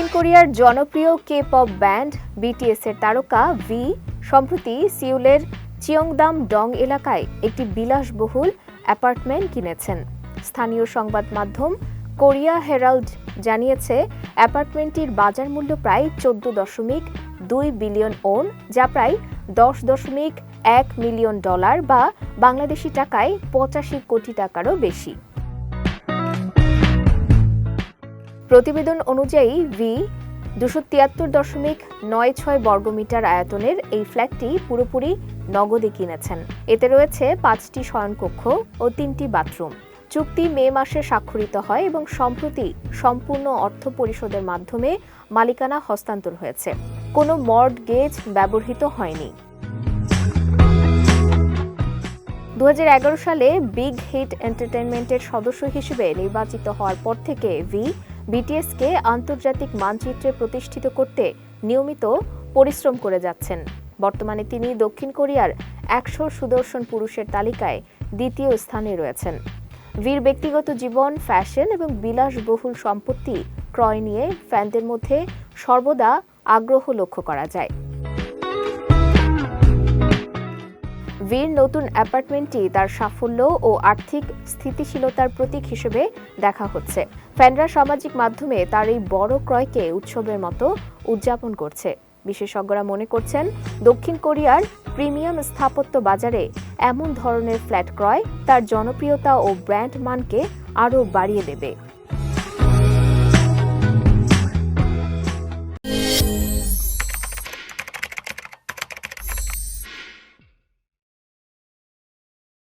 দক্ষিণ কোরিয়ার জনপ্রিয় কে পপ ব্যান্ড বিটিএস এর তারকা ভি সম্প্রতি সিউলের চিয়ংদাম ডং এলাকায় একটি বিলাসবহুল অ্যাপার্টমেন্ট কিনেছেন। স্থানীয় সংবাদ মাধ্যম কোরিয়া হেরাল্ড জানিয়েছে, অ্যাপার্টমেন্টটির বাজার মূল্য প্রায় চোদ্দ দশমিক দুই বিলিয়ন ওন, যা প্রায় দশ দশমিক এক মিলিয়ন ডলার বা বাংলাদেশি টাকায় পঁচাশি কোটি টাকারও বেশি। প্রতিবেদন অনুযায়ী ভি দুশো তিয়াত্তর দশমিক নয় ছয় বর্গমিটার আয়তনের এই ফ্ল্যাটটি পুরোপুরি নগদে কিনেছেন। এতে রয়েছে পাঁচটি শয়নকক্ষ ও তিনটি বাথরুম। চুক্তি মে মাসে স্বাক্ষরিত হয় এবং সম্প্রতি সম্পূর্ণ অর্থ পরিশোধের মাধ্যমে মালিকানা হস্তান্তর হয়েছে। কোনো মর্টগেজ ব্যবহৃত হয়নি। দু হাজার এগারো সালে বিগ হিট এন্টারটেনমেন্টের সদস্য হিসেবে নির্বাচিত হওয়ার পর থেকে ভি, বিটিএসকে আন্তর্জাতিক মানচিত্রে প্রতিষ্ঠিত করতে নিয়মিত পরিশ্রম করে যাচ্ছেন। বর্তমানে তিনি দক্ষিণ কোরিয়ার একশো সুদর্শন পুরুষের তালিকায় দ্বিতীয় স্থানে রয়েছেন। ভির ব্যক্তিগত জীবন, ফ্যাশন এবং বিলাসবহুল সম্পত্তি ক্রয় নিয়ে ফ্যানদের মধ্যে সর্বদা আগ্রহ লক্ষ্য করা যায়। ভির নতুন অ্যাপার্টমেন্টটি তার সাফল্য ও আর্থিক স্থিতিশীলতার প্রতীক হিসেবে দেখা হচ্ছে। ফ্যানরা সামাজিক মাধ্যমে তার এই বড় ক্রয়কে উৎসবের মতো উদযাপন করছে। বিশেষজ্ঞরা মনে করছেন, দক্ষিণ কোরিয়ার প্রিমিয়াম স্থাপত্য বাজারে এমন ধরনের ফ্ল্যাট ক্রয় তার জনপ্রিয়তা ও ব্র্যান্ড মানকে আরও বাড়িয়ে দেবে।